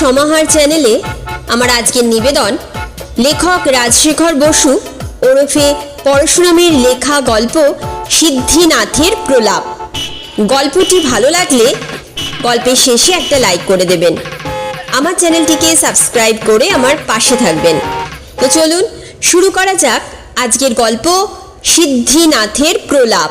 সমাহার চ্যানেলে আমার আজকের নিবেদন, লেখক রাজশেখর বসু, ওরফে পরশুরামের লেখা গল্প সিদ্ধিনাথের প্রলাপ। গল্পটি ভালো লাগলে গল্পের শেষে একটা লাইক করে দেবেন। আমার চ্যানেলটিকে সাবস্ক্রাইব করে আমার পাশে থাকবেন। তো চলুন, শুরু করা যাক আজকের গল্প সিদ্ধিনাথের প্রলাপ।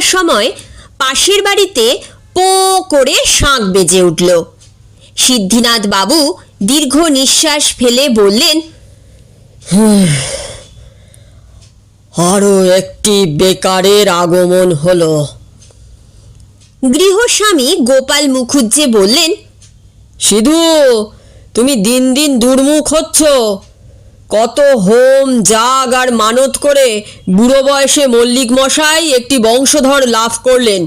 সাতটার সময় পাশের বাড়িতে পো করে শাঁখ বেজে উঠল। সিদ্ধিনাথ বাবু দীর্ঘ নিঃশ্বাস ফেলে বললেন আরও একটি বেকারের আগমন হলো। গৃহস্বামী গোপাল মুখুজ্জে বললেন সিধু তুমি দিন দিন দুর্মুখ হচ্ছ। কত হোম জাগ আর মানত করে বুড়ো বয়সে মল্লিক মশাই একটি বংশধর লাভ করলেন।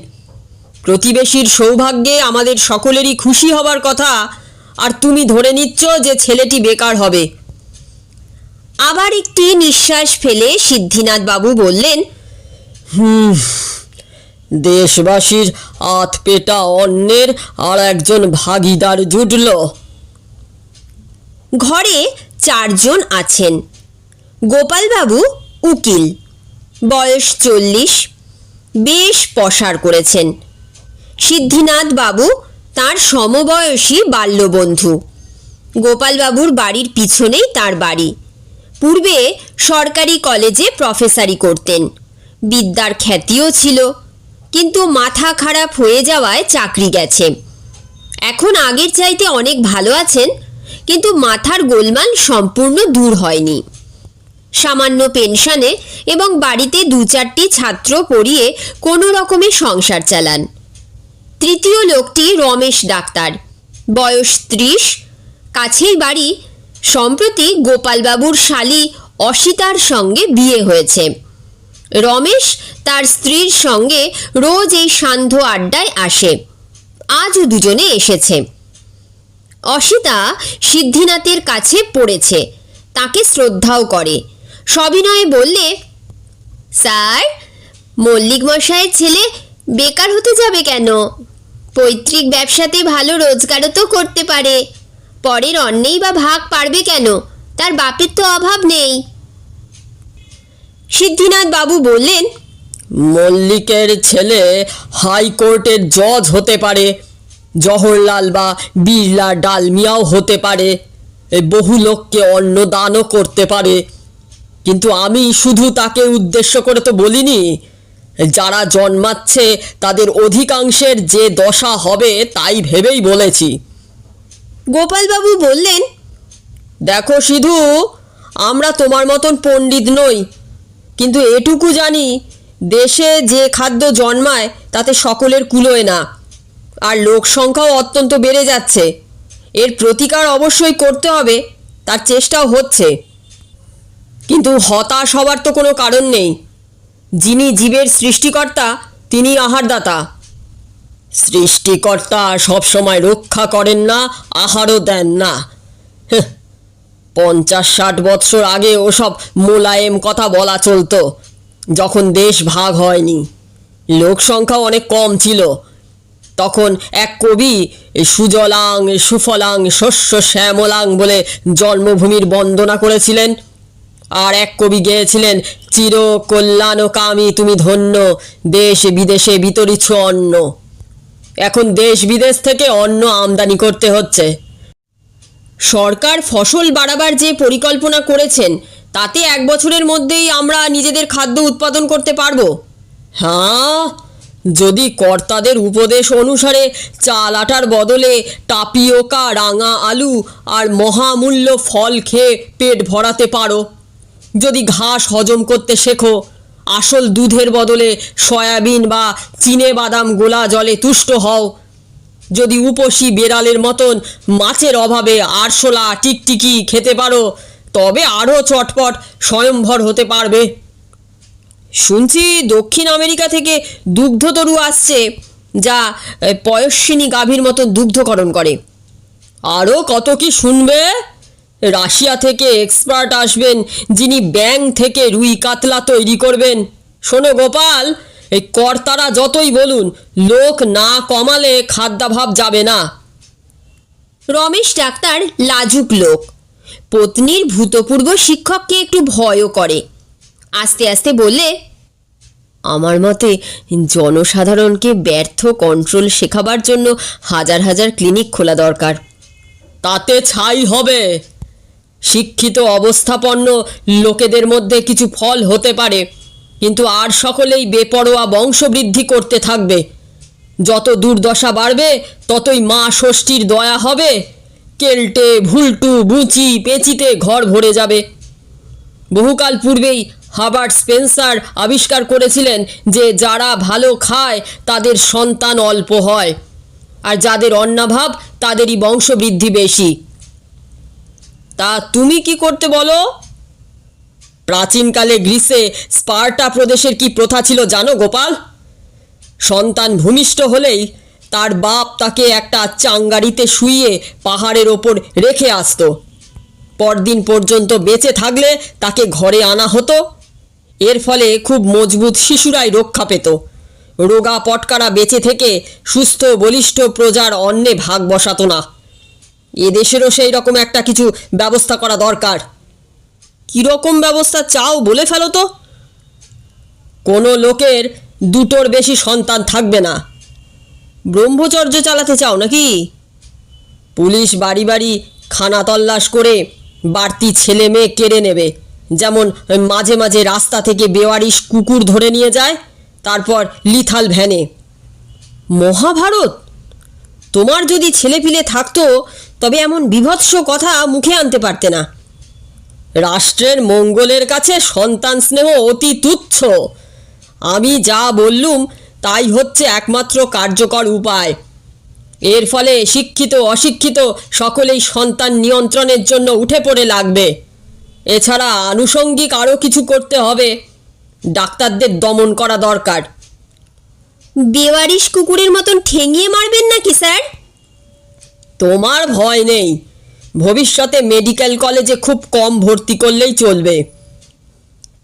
প্রতিবেশীর সৌভাগ্যে আমাদের সকলেরই খুশি হবার কথা আর তুমি ধরে নিচ্ছ যে ছেলেটি বেকার হবে। আবার একটি নিঃশ্বাস ফেলে সিদ্ধিনাথ বাবু বললেন হুম দেশবাসীর আত পেটা অন্যের আর একজন ভাগিদার জুটল। ঘরে চারজন আছেন। গোপালবাবু উকিল। বয়স চল্লিশ। বেশ পসার করেছেন। সিদ্ধিনাথ বাবু তার সমবয়সী বাল্যবন্ধু। গোপালবাবুর বাড়ির পিছনেই তার বাড়ি। পূর্বে সরকারি কলেজে প্রফেসারি করতেন। বিদ্যার খ্যাতিও ছিল। কিন্তু মাথা খারাপ হয়ে যাওয়ায় চাকরি গেছে। এখন আগের চাইতে অনেক ভালো আছেন কিন্তু মাথার গোলমাল সম্পূর্ণ দূর হয়নি। সামান্য পেনশনে এবং বাড়িতে দু চারটি ছাত্র পড়িয়ে কোনো রকমে সংসার চালান। তৃতীয় লোকটি রমেশ ডাক্তার। বয়স ত্রিশ। কাছেই বাড়ি। সম্প্রতি গোপালবাবুর শালি অসিতার সঙ্গে বিয়ে হয়েছে। রমেশ তার স্ত্রীর সঙ্গে রোজ এই সান্ধ্য আড্ডায় আসে। আজও দুজনে এসেছে। অসিতা সিদ্ধিনাথের কাছে পড়েছে, তাকে শ্রদ্ধাও করে। সবিনয়ে বললে, স্যার, মল্লিক মশাইয়ের ছেলে বেকার হতে যাবে কেন? পৈতৃক ব্যবসাতে ভালো রোজগারও তো করতে পারে। পরের অন্যেই বা ভাগ পারবে কেন? তার বাপের তো অভাব নেই। সিদ্ধিনাথ বাবু বললেন, মল্লিকের ছেলে হাইকোর্টের জজ হতে পারে। জওহরলাল বা বিড়লা ডালমিয়াও হতে পারে। বহু লোককে অন্নদানও করতে পারে। কিন্তু আমি শুধু তাকে উদ্দেশ্য করে তো বলিনি। যারা জন্মাচ্ছে তাদের অধিকাংশের যে দশা হবে তাই ভেবেই বলেছি। গোপালবাবু বললেন দেখো সিধু আমরা তোমার মতন পণ্ডিত নই। কিন্তু এটুকু জানি দেশে যে খাদ্য জন্মায় তাতে সকলের কুলোয় না। আর লোক সংখ্যাও অত্যন্ত বেড়ে যাচ্ছে। এর প্রতিকার অবশ্যই করতে হবে, তার চেষ্টাও হচ্ছে। কিন্তু হতাশ হবার তো কোনো কারণ নেই। যিনি জীবের সৃষ্টিকর্তা তিনি আহারদাতা সৃষ্টিকর্তা সবসময় রক্ষা করেন না, আহারও দেন না। পঞ্চাশ ষাট বৎসর আগে ওসব মোলায়েম কথা বলা চলতো, যখন দেশ ভাগ হয়নি। লোক সংখ্যা অনেক কম ছিল। তখন এক কবি সুজলাং সুফলাং শস্য শ্যামলাং বলে জন্মভূমির বন্দনা করেছিলেন। আর এক কবি গেয়েছিলেন চির কল্যাণকামী তুমি ধন্য, দেশ বিদেশে বিতরিছ অন্ন। এখন দেশ বিদেশ থেকে অন্ন আমদানি করতে হচ্ছে। সরকার ফসল বাড়াবার যে পরিকল্পনা করেছেন, তাতে এক বছরের মধ্যেই আমরা নিজেদের খাদ্য উৎপাদন করতে পারব। হ্যাঁ যদি কর্তাদের উপদেশ অনুসারে চাল আটার বদলে টাপিওকা, রাঙা আলু আর মহামূল্য ফল খেয়ে পেট ভরাতে পারো। যদি ঘাস হজম করতে শেখো, আসল দুধের বদলে সয়াবিন বা চিনে বাদাম গোলা জলে তুষ্ট হও। যদি উপসী বেড়ালের মতন মাছের অভাবে আরশোলা টিকটিকি খেতে পারো, তবে আরও চটপট স্বয়ংভর হতে পারবে। শুনছি দক্ষিণ আমেরিকা থেকে দুগ্ধতরু আসছে, যা পয়স্বিনী গাভীর মতো দুগ্ধকরণ করে। আরও কত কি শুনবে? রাশিয়া থেকে এক্সপার্ট আসবেন, যিনি ব্যাং থেকে রুই কাতলা তৈরি করবেন। শোনো গোপাল এই কর্তারা যতই বলুন, লোক না কমালে খাদ্যাভাব যাবে না। রমেশ ডাক্তার লাজুক লোক। পত্নীর ভূতপূর্ব শিক্ষককে একটু ভয়ও করে। আস্তে আস্তে বললে, আমার মতে জনসাধারণকে ব্যর্থ কন্ট্রোল শেখাবার জন্য হাজার হাজার ক্লিনিক খোলা দরকার। তাতে ছাই হবে। শিক্ষিত অবস্থাপন্ন লোকেদের মধ্যে কিছু ফল হতে পারে, কিন্তু আর সকলেই বেপরোয়া বংশবৃদ্ধি করতে থাকবে। যত দুর্দশা বাড়বে, ততই মা ষষ্ঠীর দয়া হবে। কেলটে, ভুলটু, বুচি, পেঁচিতে ঘর ভরে যাবে। বহুকাল পূর্বেই হাবার্ট স্পেন্সার আবিষ্কার করেছিলেন যে যারা ভালো খায়, তাদের সন্তান অল্প হয়। আর যাদের অন্নাভাব, তাদেরই বংশবৃদ্ধি বেশি। তা তুমি কি করতে বলো? প্রাচীনকালে গ্রিসে স্পার্টা প্রদেশের কি প্রথা ছিল জানো গোপাল? সন্তান ভূমিষ্ঠ হলেই তার বাপ তাকে একটা চাঙ্গারিতে শুইয়ে পাহাড়ের ওপর রেখে আসতো। পরদিন পর্যন্ত বেঁচে থাকলে তাকে ঘরে আনা হতো। এর ফলে খুব মজবুত শিশুরাই রক্ষা পেত। রোগা পটকারা বেঁচে থেকে সুস্থ, বলিষ্ঠ প্রজার অন্নে ভাগ বসাতো না। এদেশেরও সেই রকম একটা কিছু ব্যবস্থা করা দরকার। কীরকম ব্যবস্থা চাও বলে ফেলো তো। কোনো লোকের দুটোর বেশি সন্তান থাকবে না। ব্রহ্মচর্য চালাতে চাও নাকি? পুলিশ বাড়ি বাড়ি খানা তল্লাশ করে বাড়তি ছেলে মেয়ে কেড়ে নেবে। যেমন মাঝে মাঝে রাস্তা থেকে বেওয়ারিশ কুকুর ধরে নিয়ে যায়, তারপর লিথাল ভ্যানে। মহাভারত? তোমার যদি ছেলেপিলে থাকতো, তবে এমন বিভৎস কথা মুখে আনতে পারতে না। রাষ্ট্রের মঙ্গলের কাছে সন্তান স্নেহ অতি তুচ্ছ। আমি যা বললুম, তাই হচ্ছে একমাত্র কার্যকর উপায়। এর ফলে শিক্ষিত অশিক্ষিত সকলেই সন্তান নিয়ন্ত্রণের জন্য উঠে পড়ে লাগবে। এছাড়া আনুষঙ্গিক আরও কিছু করতে হবে। ডাক্তারদের দমন করা দরকার। বেওয়ারিশ কুকুরের মতন ঠেঙিয়ে মারবেন নাকি স্যার? তোমার ভয় নেই। ভবিষ্যতে মেডিকেল কলেজে খুব কম ভর্তি করলেই চলবে।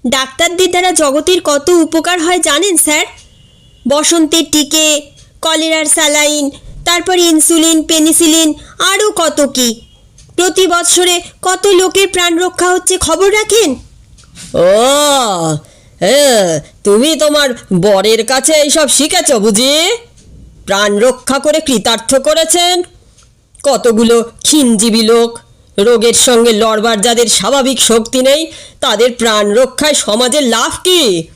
ডাক্তারদের দ্বারা জগতের কত উপকার হয় জানেন স্যার? বসন্তের টিকে কলেরার স্যালাইন তারপর ইনসুলিন পেনিসিলিন আরও কত কি? প্রতি বৎসরে কত লোকের প্রাণ রক্ষা হচ্ছে খবর রাখেন? ও হ্যাঁ তুমি তোমার বরের কাছে এইসব শিখেছ বুঝি? প্রাণ রক্ষা করে কৃতার্থ করেছেন? কতগুলো ক্ষীণজীবী লোক, রোগের সঙ্গে লড়বার যাদের স্বাভাবিক শক্তি নেই, তাদের প্রাণ রক্ষায় সমাজের লাভ কি?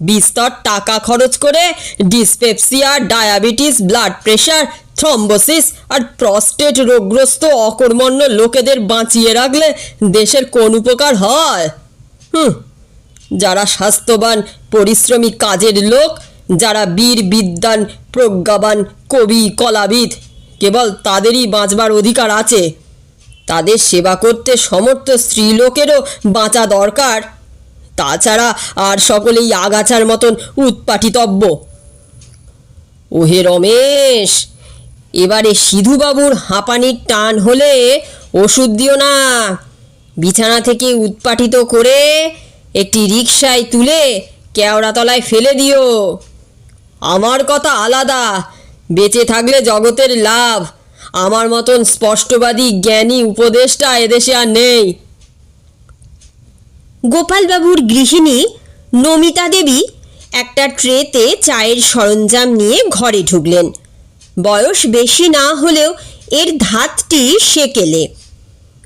বিস্তর টাকা খরচ করে dyspepsia, diabetes, blood pressure thrombosis আর প্রস্টেট রোগগ্রস্ত অকর্মণ্য লোকেদের বাঁচিয়ে রাখলে দেশের কোন উপকার হয়? হুম, যারা স্বাস্থ্যবান, পরিশ্রমী কাজের লোক, যারা বীর বিদ্যান প্রজ্ঞাবান, কবি, কলাবিদ, কেবল তাদেরই বাঁচবার অধিকার আছে। তাদের সেবা করতে সমর্থ স্ত্রীলোকেরও বাঁচা দরকার। তাছাড়া আর সকলেই আগাছার মতন উৎপাটিতব্য। ওহে রমেশ এবারে সিধুবাবুর হাঁপানির টান হলে ওষুধ দিও না। বিছানা থেকে উৎপাটিত করে একটি রিকশায় তুলে কেওড়াতলায় ফেলে দিও। আমার কথা আলাদা। বেঁচে থাকলে জগতের লাভ। আমার মতন স্পষ্টবাদী, জ্ঞানী উপদেশটা এদেশে আর নেই। গোপালবাবুর গৃহিণী নমিতা দেবী একটা ট্রেতে চায়ের সরঞ্জাম নিয়ে ঘরে ঢুকলেন। বয়স বেশি না হলেও এর ধাতটি সেকেলে।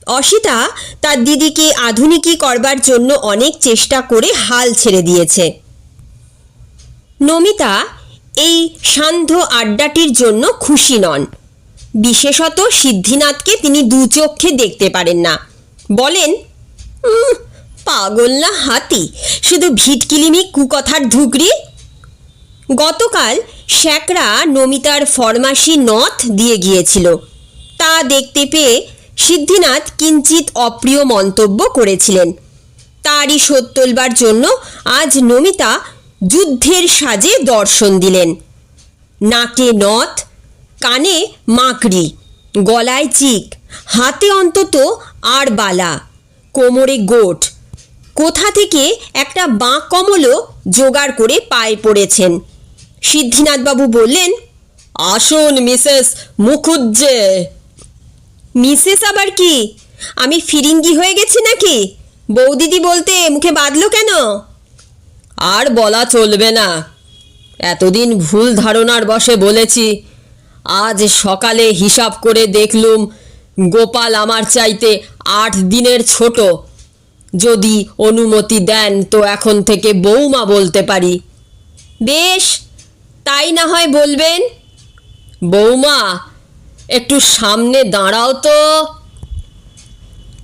অসিতা তার দিদিকে আধুনিকী করবার জন্য অনেক চেষ্টা করে হাল ছেড়ে দিয়েছে। নমিতা এই সান্ধ্য আড্ডাটির জন্য খুশি নন। বিশেষত সিদ্ধিনাথকে তিনি দু চক্ষে দেখতে পারেন না। বলেন "উম, পাগল না হাতি? শুধু ভিটকিলিমি কুকথার ধুকরি গতকাল শ্যাকরা নমিতার ফরমাসি নথ দিয়ে গিয়েছিল। তা দেখতে পেয়ে সিদ্ধিনাথ কিঞ্চিত অপ্রিয় মন্তব্য করেছিলেন। তারই শোধ তোলবার জন্য আজ নমিতা যুদ্ধের সাজে দর্শন দিলেন। নাকে নথ, কানে মাকড়ি, গলায় চিক, হাতে অন্তত আর বালা, কোমরে গোট। কোথা থেকে একটা বাঁ কমলও জোগাড় করে পায়ে পড়েছেন। সিদ্ধিনাথবাবু বললেন, আসুন, মিসেস মুখুজ্জে। মিসেস আবার কি? আমি ফিরিঙ্গি হয়ে গেছি নাকি? বৌদিদি বলতে মুখে বাঁধলো কেন? আর বলা চলবে না। এতদিন ভুল ধারণার বসে বলেছি। আজ সকালে হিসাব করে দেখলুম, গোপাল আমার চাইতে আট দিনের ছোট। যদি অনুমতি দেন তো এখন থেকে বৌমা বলতে পারি। বেশ তাই না হয় বলবেন? বৌমা একটু সামনে দাঁড়াও তো।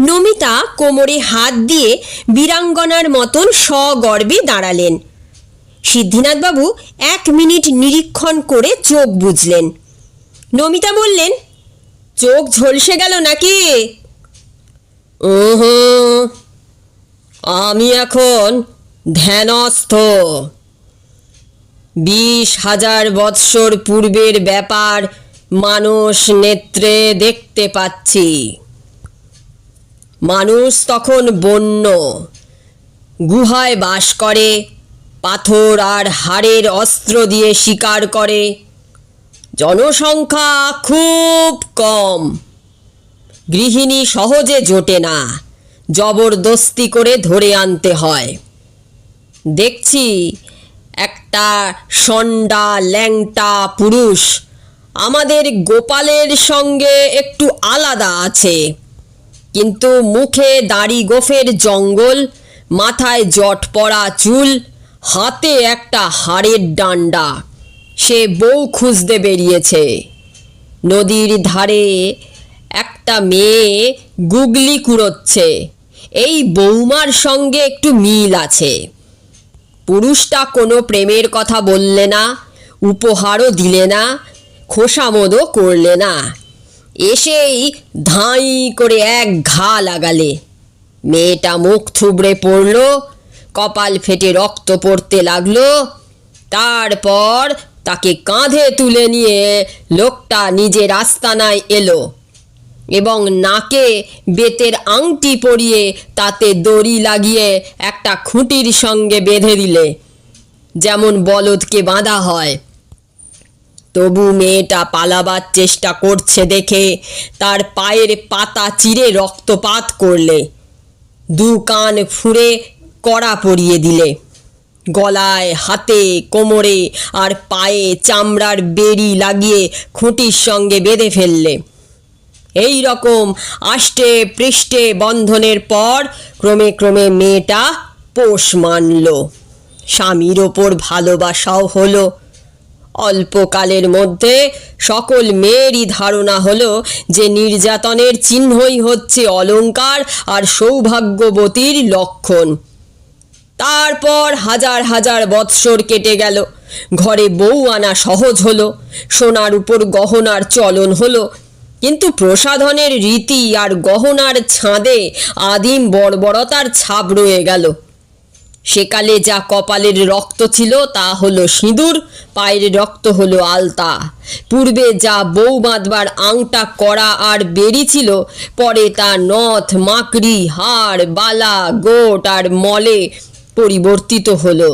নমিতা কোমরে হাত দিয়ে বীরাঙ্গনার মতন সগর্বে দাঁড়ালেন। সিদ্ধিনাথবাবু এক মিনিট নিরীক্ষণ করে চোখ বুঝলেন। নমিতা বললেন চোখ ঝলসে গেল নাকি? উহুম, আমি এখন ধ্যানস্থ। বিশ হাজার বৎসর পূর্বের ব্যাপার মানুষ নেত্রে দেখতে পাচ্ছি। মানুষ তখন বন্য। গুহায় বাস করে, পাথর আর হাড়ের অস্ত্র দিয়ে শিকার করে। জনসংখ্যা খুব কম। গৃহিণী সহজে জোটে না। জবরদস্তি করে ধরে আনতে হয়। দেখছি একটা সন্ডা ল্যাংটা পুরুষ। আমাদের গোপালের সঙ্গে একটু আলাদা আছে। কিন্তু মুখে দাড়ি গোফের জঙ্গল, মাথায় জট পড়া চুল, হাতে একটা হাড়ের ডান্ডা। সে বউ খুঁজতে বেরিয়েছে। নদীর ধারে একটা মেয়ে গুগলি কুড়োচ্ছে। এই বৌমার সঙ্গে একটু মিল আছে। পুরুষটা কোনো প্রেমের কথা বললে না, উপহারও দিলে না, খোসামদও করলে না। এসেই ধাঁই করে এক ঘা লাগালে। মেয়েটা মুখ থুবড়ে পড়ল, কপাল ফেটে রক্ত পড়তে লাগল। তারপর তাকে কাঁধে তুলে নিয়ে লোকটা নিজের আস্তানায় এলো। এবং নাকে বেতের আংটি পরিয়ে তাতে দড়ি লাগিয়ে একটা খুঁটির সঙ্গে বেঁধে দিলে, যেমন বলদকে বাঁধা হয়। তবু মেয়েটা পালাবার চেষ্টা করছে দেখে তার পায়ের পাতা চিরে রক্তপাত করলে, দু কান ফুঁড়ে কড়া পরিয়ে দিলে। গলায়, হাতে, কোমরে আর পায়ে চামড়ার বেড়ি লাগিয়ে খুঁটির সঙ্গে বেঁধে ফেললে। এই রকম আষ্টে পৃষ্ঠে বন্ধনের পর ক্রমে ক্রমে মেয়েটা পোষ মানল। স্বামীর ওপর ভালোবাসাও হলো। অল্পকালের মধ্যে সকল মেয়েরই ধারণা হলো যে নির্যাতনের চিহ্নই হচ্ছে অলংকার আর সৌভাগ্যবতীর লক্ষণ। তারপর হাজার হাজার বৎসর কেটে গেল। ঘরে বউ আনা সহজ হলো। সোনার উপর গহনার চলন হলো। কিন্তু প্রসাধনের রীতি আর গহনার ছাঁদে আদিম বর্বরতার ছাপ রয়ে গেল। সেকালে যা কপালের রক্ত ছিল তা হলো সিঁদুর, পায়ের রক্ত হলো আলতা। পূর্বে যা বউ বাঁধবার আংটা করা আর বেরি ছিল, পরে তা নথ, মাকড়ি, হাড়, বালা, গোট আর মলে পরিবর্তিত হলো।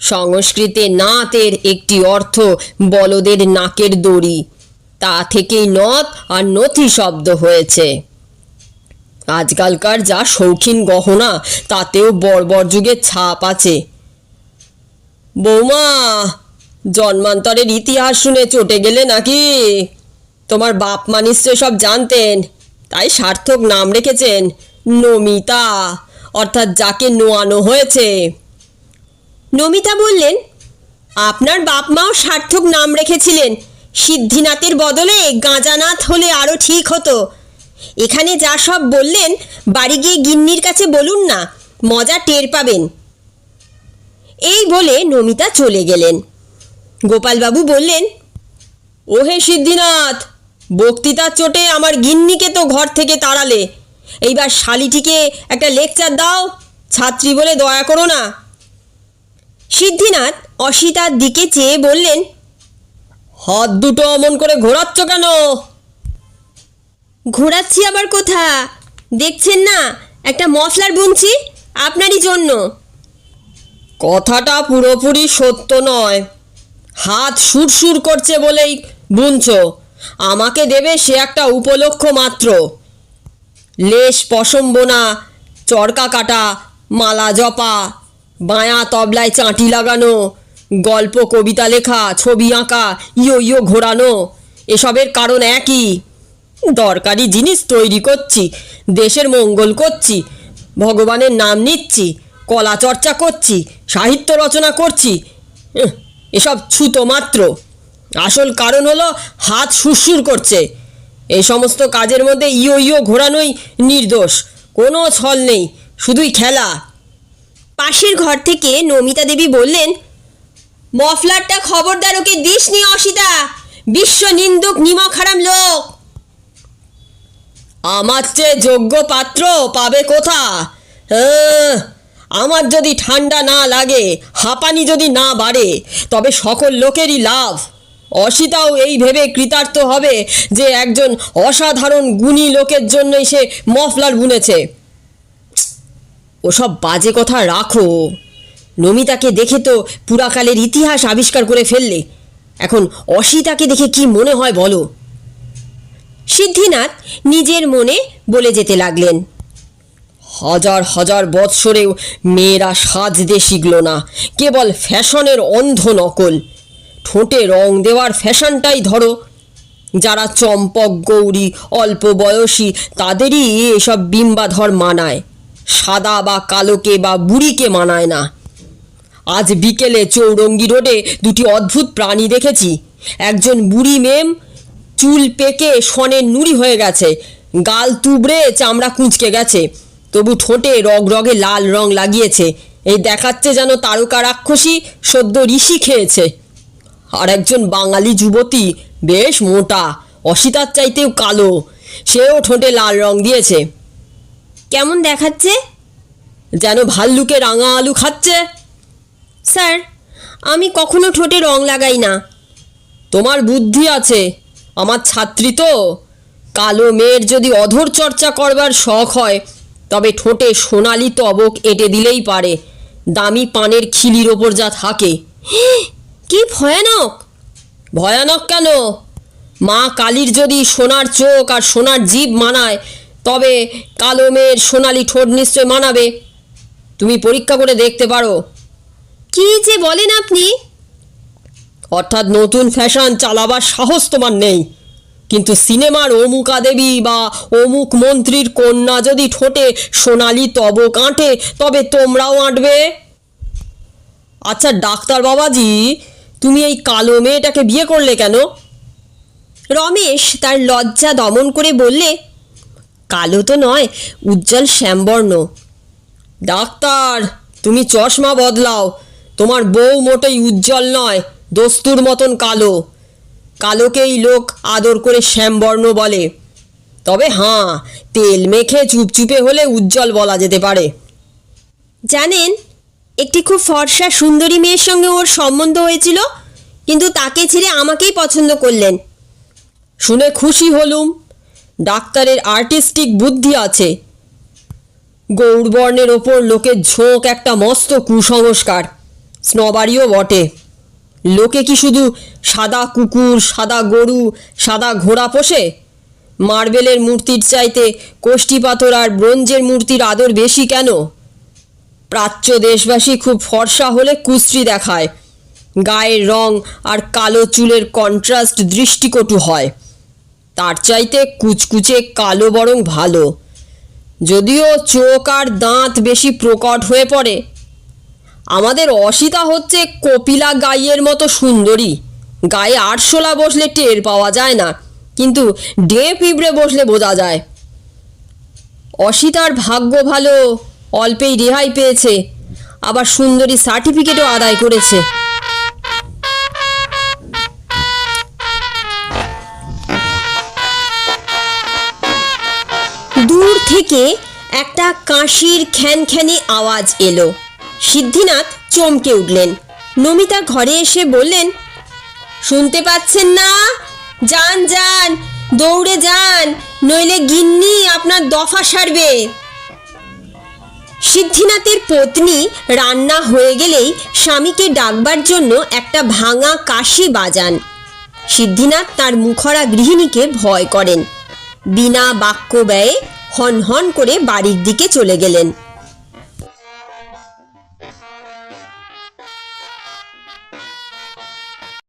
সংস্কৃতে নাতের একটি অর্থ বলদের নাকের দড়ি। তা থেকেই নথ আর নথি শব্দ হয়েছে। আজকালকার যা শৌখিন গহনা, তাতেও বর্বর যুগের ছাপ আছে। বৌমা, জন্মান্তরের ইতিহাস শুনে চটে গেলে নাকি? তোমার বাপ মা নিশ্চয় সব জানতেন, তাই সার্থক নাম রেখেছেন নমিতা, অর্থাৎ যাকে নোয়ানো হয়েছে। নমিতা বললেন, আপনার বাপ মাও সার্থক নাম রেখেছিলেন সিদ্ধিনাথের বদলে গাঁজানাথ হলে আরও ঠিক হতো। এখানে যা সব বললেন, বাড়ি গিয়ে গিন্নির কাছে বলুন না, মজা টের পাবেন। এই বলে নমিতা চলে গেলেন। গোপালবাবু বললেন, ওহে সিদ্ধিনাথ বক্তৃতার চোটে আমার গিন্নিকে তো ঘর থেকে তাড়ালে। এইবার শালিটিকে একটা লেকচার দাও, ছাত্রী বলে দয়া করো না। সিদ্ধিনাথ অসিতার দিকে চেয়ে বললেন হাত দুটো অমন করে ঘোরাচ্ছ কেন? ঘোরাচ্ছি আবার কোথা? দেখছেন না একটা মশলার বুনছি আপনারই জন্য। কথাটা পুরোপুরি সত্য নয়। হাত সুরসুর করছে বলেই বুনছ। আমাকে দেবে সে একটা উপলক্ষ মাত্র। লেশ পশম বোনা চরকা কাটা মালা জপা বায়া তবলায় চাঁটি লাগানো গল্প, কবিতা লেখা, ছবি আঁকা, ইয়ো ইয়ো ঘোরানো, এসবের কারণ একই। দরকারি জিনিস তৈরি করছি, দেশের মঙ্গল করছি, ভগবানের নাম নিচ্ছি, কলা চর্চা করছি, সাহিত্য রচনা করছি এসব ছুতো মাত্র। আসল কারণ হলো হাত সুরসুর করছে। এই সমস্ত কাজের মধ্যে ইয়ো ইয়ো ঘোরানোই নির্দোষ, কোনো ছল নেই, শুধুই খেলা। পাশের ঘর থেকে নমিতা দেবী বললেন মফলারটা খবরদার, ওকে দিস নি অসিতা। বিশ্ব নিন্দুক নিমক হারাম লোক। আমার চেয়ে যোগ্য পাত্র পাবে কোথা? আমার যদি ঠান্ডা না লাগে, হাঁপানি যদি না বাড়ে, তবে সকল লোকেরই লাভ। অসিতাও এই ভেবে কৃতার্থ হবে যে একজন অসাধারণ গুণী লোকের জন্যই সে মফলার বুনেছে। ওসব বাজে কথা রাখো। নমিতাকে দেখে তো পুরাকালের ইতিহাস আবিষ্কার করে ফেললে। এখন অসিতাকে দেখে কি মনে হয় বলো? সিদ্ধিনাথ নিজের মনে বলে যেতে লাগলেন, হাজার হাজার বৎসরেও মেয়েরা সাজতে শিখল না, কেবল ফ্যাশনের অন্ধ নকল। ঠোঁটে রং দেওয়ার ফ্যাশনটাই ধরো। যারা চম্পক, গৌরী, অল্প বয়সী, তাদেরই এসব বিম্বাধর মানায়। সাদা বা কালোকে বা বুড়িকে মানায় না। আজ বিকেলে চৌরঙ্গি রোডে দুটি অদ্ভুত প্রাণী দেখেছি। একজন বুড়ি মেম চুল পেকে সনের নুড়ি হয়ে গেছে। গাল তুবড়ে চামড়া কুঁচকে গেছে। তবু ঠোঁটে রগ রগে লাল রং লাগিয়েছে। এই দেখাচ্ছে যেন তারকা রাক্ষসী সদ্য ঋষি খেয়েছে। আর একজন বাঙালি যুবতী বেশ মোটা অসিতার চাইতেও কালো। সেও ঠোঁটে লাল রং দিয়েছে। কেমন দেখাচ্ছে? যেন ভাল্লুকে রাঙা আলু খাচ্ছে। স্যার আমি কখনো ঠোঁটে রং লাগাই না। তোমার বুদ্ধি আছে আমার ছাত্রী তো। কালো মেয়ের যদি অধর চর্চা করবার শখ হয় তবে ঠোঁটে সোনালি তবক এঁটে দিলেই পারে। দামি পানের খিলির ওপর যা থাকে। কি ভয়ানক! ভয়ানক কেন? মা কালীর যদি সোনার চোখ আর সোনার জীব মানায় তবে কালো মেয়ের সোনালি ঠোঁট নিশ্চয় মানাবে। তুমি পরীক্ষা করে দেখতে পারো। কি যে বলেন আপনি? অর্থাৎ নতুন ফ্যাশন চালাবার সাহস তোমার নেই। কিন্তু সিনেমার অমুকা দেবী বা অমুক মন্ত্রীর কন্যা যদি ঠোঁটে সোনালি তবক আঁটে তবে তোমরাও আঁটবে? আচ্ছা ডাক্তার বাবাজি তুমি এই কালো মেয়েটাকে বিয়ে করলে কেন? রমেশ তার লজ্জা দমন করে বললে কালো তো নয় উজ্জ্বল শ্যামবর্ণ। ডাক্তার তুমি চশমা বদলাও। তোমার বউ মোটেই উজ্জ্বল নয়, দস্তুর মতন কালো। কালোকেই লোক আদর করে শ্যামবর্ণ বলে। তবে হাঁ, তেল মেখে চুপচুপে হলে উজ্জ্বল বলা যেতে পারে। জানেন, একটি খুব ফর্সা সুন্দরী মেয়ের সঙ্গে ওর সম্বন্ধ হয়েছিল, কিন্তু তাকে ছেড়ে আমাকেই পছন্দ করলেন। শুনে খুশি হলুম, ডাক্তারের আর্টিস্টিক বুদ্ধি আছে। গৌরবর্ণের ওপর লোকের ঝোঁক একটা মস্ত কুসংস্কার। স্নবারিও বটে। লোকে কি শুধু সাদা কুকুর, সাদা গরু, সাদা ঘোড়া পোষে? মার্বেলের মূর্তির চাইতে কোষ্ঠী পাথর আর ব্রোঞ্জের মূর্তির আদর বেশি কেন? প্রাচ্য দেশবাসী খুব ফর্সা হলে কুশ্রী দেখায়। গায়ের রং আর কালো চুলের কন্ট্রাস্ট দৃষ্টিকটু হয়। তার চাইতে কুচকুচে কালো বরং ভালো। যদিও চোখ আর দাঁত বেশি প্রকট হয়ে পড়ে আমাদের অসিতা হচ্ছে কপিলা গাইয়ের মতো সুন্দরী। গায়ে আটশোলা বসলে টের পাওয়া যায় না, কিন্তু ডে পিঁপড়ে বসলে বোঝা যায়। অসিতার ভাগ্য ভালো, অল্পেই রেহাই পেয়েছে, আবার সুন্দরী সার্টিফিকেটও আদায় করেছে। দূর থেকে একটা কাশির খ্যানখ্যানে আওয়াজ এলো। সিদ্ধিনাথ চমকে উঠলেন। নমিতা ঘরে এসে বললেন, শুনতে পাচ্ছেন না? যান যান, দৌড়ে যান, নইলে গিন্নি আপনার দফা সারবে। সিদ্ধিনাথের পত্নী রান্না হয়ে গেলেই স্বামীকে ডাকবার জন্য একটা ভাঙা কাশি বাজান। সিদ্ধিনাথ তার মুখরা গৃহিণীকে ভয় করেন। বিনা বাক্য ব্যয়ে হন হন করে বাড়ির দিকে চলে গেলেন।